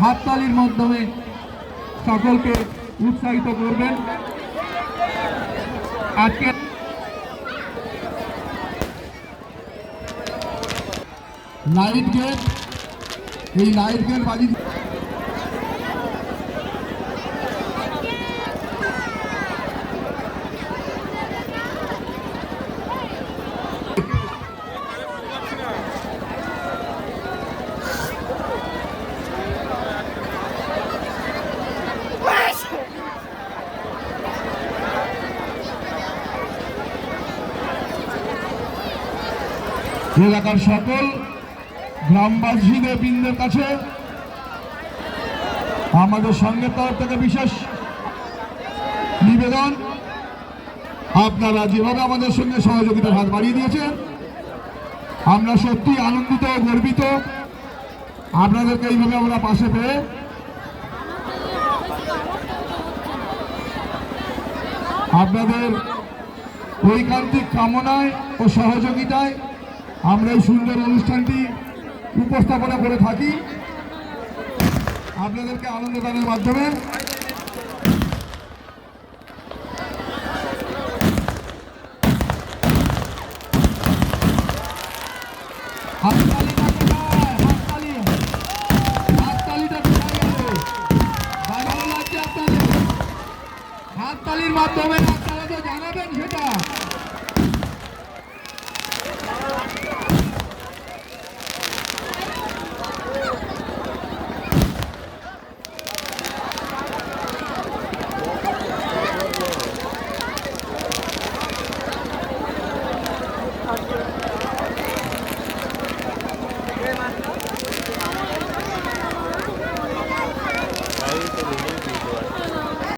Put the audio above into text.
হাততালির মাধ্যমে সকলকে উৎসাহিত করবেন। আজকে লাইট গেট এই লাইট গেট বাজি এলাকার সকল গ্রামবাসীদের বৃন্দের কাছে আমাদের সঙ্গের তরফ থেকে বিশেষ নিবেদন। আপনারা যেভাবে আমাদের সঙ্গে সহযোগিতার হাত বাড়িয়ে দিয়েছেন, আমরা সত্যি আনন্দিত ও গর্বিত। আপনাদেরকে এইভাবে আমরা পাশে পেয়ে আপনাদের ঐকান্তিক কামনায় ও সহযোগিতায় আমরা এই সুন্দর অনুষ্ঠানটি উপস্থাপনা করে থাকি। আপনাদেরকে আনন্দ দানের মাধ্যমে। হাততালির মাধ্যমে আপনারা তো জানাবেন